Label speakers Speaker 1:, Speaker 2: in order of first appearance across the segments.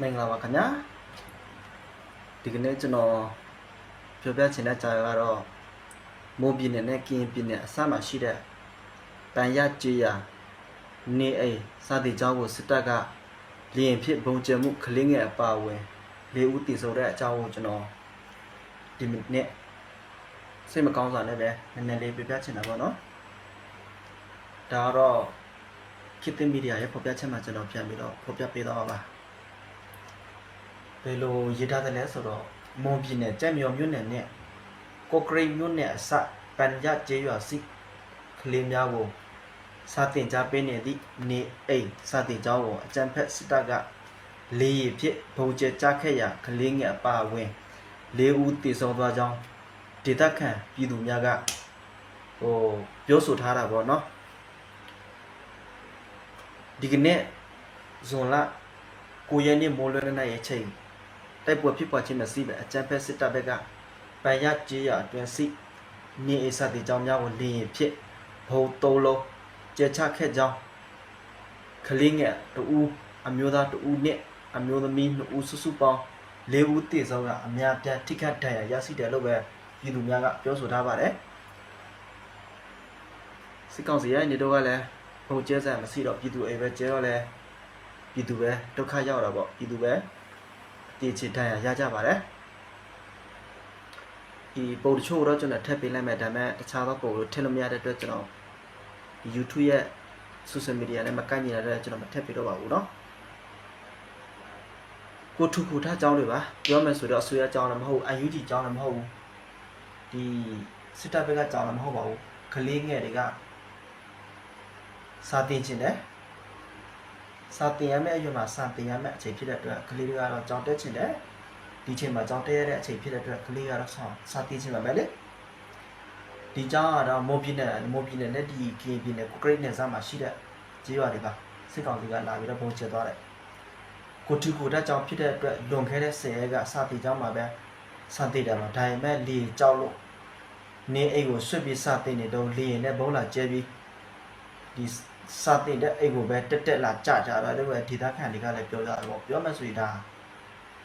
Speaker 1: မင်္ဂလာပါခင်ဗျာဒီကနေ့ကျွန်တော်ပြောပြချင်တဲ့ကြာကတော့မိုးပြည်နယ်နဲ့ကရင်ပြည်နယ်အစမှာရှိတဲ့တန်ရကြေးရနေအိမ်စသည်ကြောင်းကိုစစ်တပ်ကလျင်ဖြစ်ဘုံကျမှုကလင်းငယ်အပါအဝင်လေးဦးတည်ဆိုတဲ့အကြောင်းကိုကျွန်တော်ဒီမိနစ်စိတ်မကောင်းစွာနဲ့ပဲနည်းနည်းလေးပြပြချင်တာပေါ့နော်ဒါကတော့ခေတ်သစ်မီဒီယာရဲ့ဖော်ပြချက်မှာကျွန်တော်ပြန်ပြီးတော့ဖော်ပြပေးတော့ပါ ဘယ်လိုရေးထားတယ်လဲဆိုတော့မွန်ပြည်နယ်ကြက်မြော်မြို့နယ်နဲ့ကိုကရိတ်မြို့နယ်အစပန်ရကျေးရွာစီကလေးများကိုစာတင်ကြားပေးနေသည့်နေအိမ်စာတင်ကျောင်းကိုအကြံဖက်စစ်တပ်ကလေးရဖြစ်ဘုံကျကြခဲ့ရာကလေးငယ်အပါအဝင်လေးဦးတည်ဆုံသွားကြောင်းဒေသခံပြည်သူများကဟိုပြောဆိုထားတာပေါ့နော်ဒီကနေ့ဇွန်လ9ရက်နေ့မိုးလွဲတဲ့နေ့ရဲ့ချိန် တိုက်ပွဲဖြစ်ပွားခြင်းမရှိပဲအကြမ်းဖက်စစ်တပ်ဘက်ကပန်ရကြေးရအတွင်စီနေအစတဲ့ကြောင်းများကိုလင်းရင်ဖြစ်ဘုံသုံးလုံးကျချခဲ့ကြောင်းကလေးငယ်တူအမျိုးသားတူနဲ့အမျိုးသမီးနှစ်ဦးစုစုပေါင်း၄ဦးတည်ဆုံးကအများပြားထိခိုက်ဒဏ်ရာရရှိတယ်လို့ပဲပြည်သူများကပြောဆိုထားပါတယ်စစ်ကောင်စီရဲ့နေတော့ကလည်းဘုံကျဲဆန်မရှိတော့ပြည်သူအိမ်ပဲကျဲတော့လဲပြည်သူပဲဒုက္ခရောက်တာပေါ့ပြည်သူပဲ တည်ချစ်တန်းရရကြပါတယ်ဒီပုံတချို့တော့ကျွန်တော်ထပ်ပေးလိုက်မယ်ဒါပေမဲ့တခြားသောပုံလို့ထည့်လို့မရတဲ့အတွက်ကျွန်တော်ဒီ YouTube ရဲ့ social media နဲ့မကန့်ညီတဲ့အတွက်ကျွန်တော်မထည့်ပေးတော့ပါဘူးเนาะကိုထုခုထားအကြောင်းတွေပါပြောမယ်ဆိုတော့အစိုးရအကြောင်းလည်းမဟုတ် UNG အကြောင်းလည်းမဟုတ်ဘူးဒီစစ်တပ်ဘက်ကအကြောင်းလည်းမဟုတ်ပါဘူးကလေးငယ်တွေကစာတင်ခြင်းတယ် စာတင်ရမယ့်အရွယ်မှာစာတင်ရမယ့်အချိန်ဖြစ်တဲ့အတွက်ကလေးတွေကတော့ကြောင်တက်ချင်တယ်ဒီချိန်မှာကြောင်တက်ရတဲ့အချိန်ဖြစ်တဲ့အတွက်ကလေးကတော့စာစာတင်ချင်ပါမယ်လေဒီကြောင်ကတော့မိုးပြင်းနဲ့မိုးပြင်းနဲ့နဲ့ဒီကင်းပြင်းနဲ့ကိုကရိတ်နဲ့စမှာရှိတဲ့ကြေးရွာတွေကစစ်ကောင်စီကလာပြီးတော့ပုံချသွားတယ်ကိုတူကိုတက်ကြောင်ဖြစ်တဲ့အတွက်လွန်ခဲ့တဲ့10ရက်ကစာတင်ကြောင်မှာပဲစာတင်တယ်မှာဒါပေမဲ့လေကြောက်လို့နေအိတ်ကိုဆွတ်ပြီးစာတင်နေတော့လေရင်နဲ့ဘုံလာကျဲပြီးဒီ စာတင်တဲ့အိတ်ကိုပဲတက်တက်လာကြကြတာလို့ပဲဒေသခံတွေကလည်းပြောကြတယ်ပေါ့ပြောမှဆိုရင်ဒါ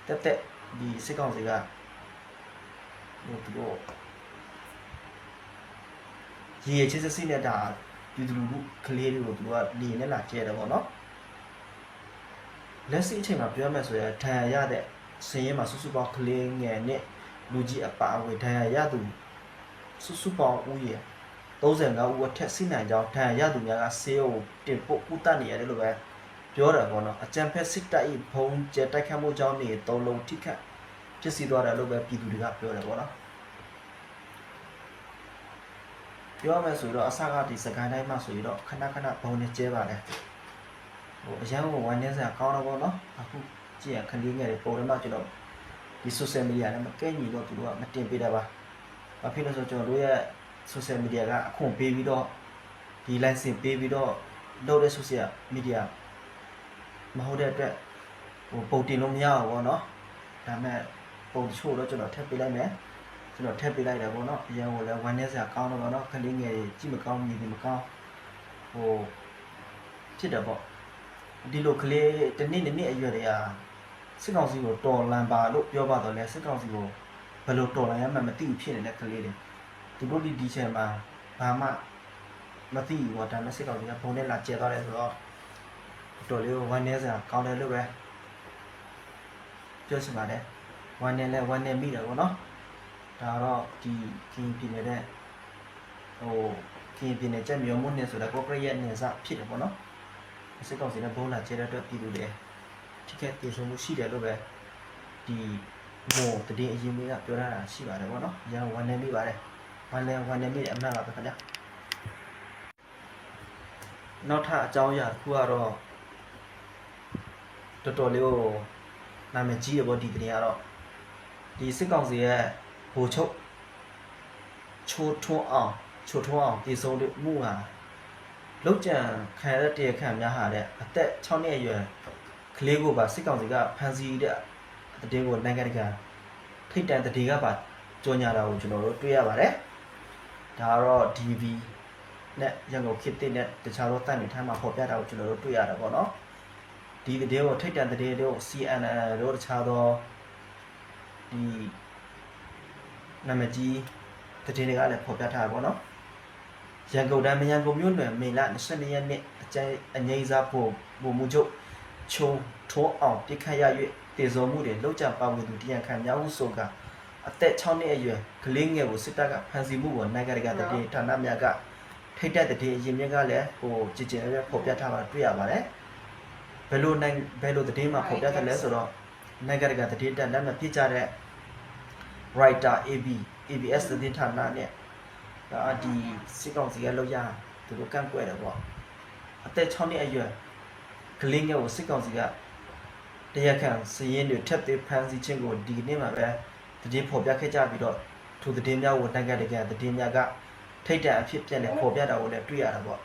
Speaker 1: တက်တက်ဒီစစ်ကောင်စီကဟိုသူတို့ရေရချစ်စစ်စစ်နဲ့ဒါပြည်သူလူထုကလေးတွေကိုသူတို့ကနေနဲ့လာကျဲတယ်ပေါ့နော်လက်ရှိအချိန်မှာပြောမှဆိုရင်ဒဏ်ရာရတဲ့စင်းရဲမှာစုစုပေါင်းကလေးငယ်နဲ့လူကြီးအပါအဝင်ဒဏ်ရာရသူစုစုပေါင်းဦးရေ 35ဦးအထက်စီနိုင်ကြောင်းဒဏ်ရာရသူများကဆေးရုံတင်ပို့ကုသနေရတယ်လို့ပဲပြောတယ်ပေါ့နော်အကြံဖက်စစ်တပ်၏ဘုံကျဲတိုက်ခတ်မှုကြောင့်နေသုံးလုံးထိခတ်ဖြစ်စီသွားတယ်လို့ပဲပြည်သူတွေကပြောတယ်ပေါ့နော်ပြောရမယ်ဆိုတော့အစကဒီစကိုင်းတိုင်းမှာဆိုရင်တော့ခဏခဏဘုံနဲ့ကျဲပါတယ်ဟိုအရန်ကိုဝိုင်းနေစရာကောင်းတော့ပေါ့နော်အခုကြည့်ရခလေးငယ်တွေပုံထဲမှာကျွန်တော်ဒီ social media နဲ့မကဲညီတော့သူတို့ကမတင်ပေးတာပါဘာဖြစ်လို့လဲဆိုတော့ကျွန်တော်တို့ရဲ့ social media ကအခွင့်ပေးပြီးတော့ဒီ license ပေးပြီးတော့လုပ်တဲ့ social media မဟုတ်တဲ့အတွက်ဟိုပုံတင်လို့မရဘူးပေါ့နော်ဒါပေမဲ့ပုံတချို့တော့ကျွန်တော်ထည့်ပေးလိုက်မယ်ကျွန်တော်ထည့်ပေးလိုက်တယ်ပေါ့နော်အရင်ကလည်းဝမ်းနေစရာကောင်းတော့ပေါ့နော်ကလေးငယ်ကြီးကြည့်မကောင်းမြင်နေမကောင်းဟိုဖြစ်တယ်ပေါ့ဒီလိုကလေးတစ်နှစ်နှစ်နှစ်အရွယ်တွေကစစ်ကောင်စီကိုတော်လန်ပါလို့ပြောပါတော့လဲစစ်ကောင်စီကိုဘယ်လိုတော်လန်ရမှန်းမသိဘူးဖြစ်နေတဲ့ကလေးတွေ သူတို့ဒီဒီချက်မှာဘာမှမသိဘူးပေါ့ဒါမဲ့စစ်ကောင်စီကဘုံနဲ့လာကျဲသွားတယ်ဆိုတော့တော်လေးကိုဝမ်းနေစရာကောင်းတယ်လို့ပဲပြောချင်ပါတယ်ဝမ်းနေလဲဝမ်းနေမိတယ်ပေါ့နော်ဒါတော့ဒီကင်းပြည်နေတဲ့ဟိုကင်းပြည်နေချက်မျိုးမွန်းနေဆိုတာကိုပရိယနေစဖြစ်တယ်ပေါ့နော်စစ်ကောင်စီကဘုံလာကျဲတဲ့အတွက်ပြည်သူတွေထိခိုက်ဒေဆုံးမှုရှိတယ်လို့ပဲဒီမို့တည်အရင်ကပြောထားတာရှိပါတယ်ပေါ့နော်ရန်ဝမ်းနေမိပါတယ် ဝန်လဲဝန်နေမိတဲ့အမှတ်ပါပဲခင်ဗျာနောက်ထပ်အကြောင်းအရာတစ်ခုကတော့တော်တော်လေးကိုနာမည်ကြီးရပေါ့ဒီတနေ့ကတော့ဒီစစ်ကောင်စီရဲ့ဗိုလ်ချုပ်ချိုးထွန်းအောင်ချိုးထွန်းအောင်တည်ဆုံးမှုဟာလောက်ကျန်ခံရတဲ့တရားခံများဟာတဲ့အသက်6နှစ်အရွယ်ကလေးကိုပါစစ်ကောင်စီကဖမ်းဆီးတဲ့တည်ကိုနိုင်ငံတကာထိတ်တန့်တည်ကပါကြောညာတာကိုကျွန်တော်တို့တွေ့ရပါတယ် ဒါကတော့ DV နဲ့ရန်ကုန်ခေတ်တစ်နဲ့တခြားသောတန်နေထမ်းမှာဖော်ပြတာကိုကျွန်တော်တို့တွေ့ရတယ်ပေါ့နော်ဒီသတင်းကိုထိတ်တန့်သတင်းတို့ CNN တို့တခြားသောဒီနာမည်ကြီးသတင်းတွေကလည်းဖော်ပြထားတာပေါ့နော်ရန်ကုန်တိုင်းမရန်ကုန်မြို့နယ်မေလ22ရက်နေ့အကျဉ်းအငိမ့်စားဖို့ပုံမှုချုပ်ချုံထိုးအောင်ပြစ်ခတ်ရ၍တည်စော်မှုတွေလောက်ကျပါဝင်သူတရားခံများဟုဆိုက အသက်6နှစ်အရွယ်ကလေးငယ်ကိုစစ်တပ်ကဖမ်းဆီးမှုကိုနိုင်ငံတကာတည်ဌာနများကထိတ်တက်တဲ့အရင်မြင့်ကလည်းဟိုကြည်ကျင်လေးဖော်ပြထားတာတွေ့ရပါတယ်ဘယ်လိုနိုင်ဘယ်လိုသတင်းမှာဖော်ပြထားလဲဆိုတော့နိုင်ငံတကာတည်တက်လက်မှတ်ပြကြတဲ့ writer AB ABS သတင်းဌာနနဲ့ဒါဒီစစ်ကောင်စီကလောက်ရသူတို့ကန့်ကွက်တယ်ပေါ့အသက်6နှစ်အရွယ်ကလေးငယ်ကိုစစ်ကောင်စီကတရားခံစည်ရင်တွေထပ်သေးဖမ်းဆီးခြင်းကိုဒီနေ့မှာပဲ သတင်းဖော်ပြခဲ့ကြပြီးတော့ထိုသတင်းများကိုနိုင်ငံတကာသတင်းများကထိတ်တန့်အဖြစ်ပြန်လဲဖော်ပြတာကိုလည်းတွေ့ရတာပေါ့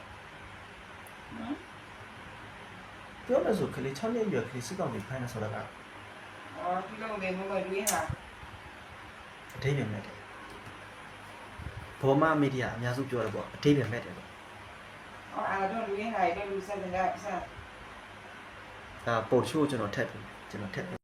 Speaker 1: ပြောမယ်ဆိုကလေး6နှစ်အရွယ်ကလေးစစ်ကောင်စီဖမ်းနေဆိုတာက
Speaker 2: အော်ဒီလိုပဲမမတွေးဟာ
Speaker 1: အထိပ္ပယ်မဲ့တယ်ဘောမမီဒီယာအများစုပြောတယ်ပေါ့အထိပ္ပယ်မဲ့တယ်ပေါ့
Speaker 2: အော်အားတော့တွေးဟာတော့လူစက်နေတာစ
Speaker 1: ဒါပို့ချိုးကျွန်တော်ထက်ပြီကျွန်တော်ထက်ပြီ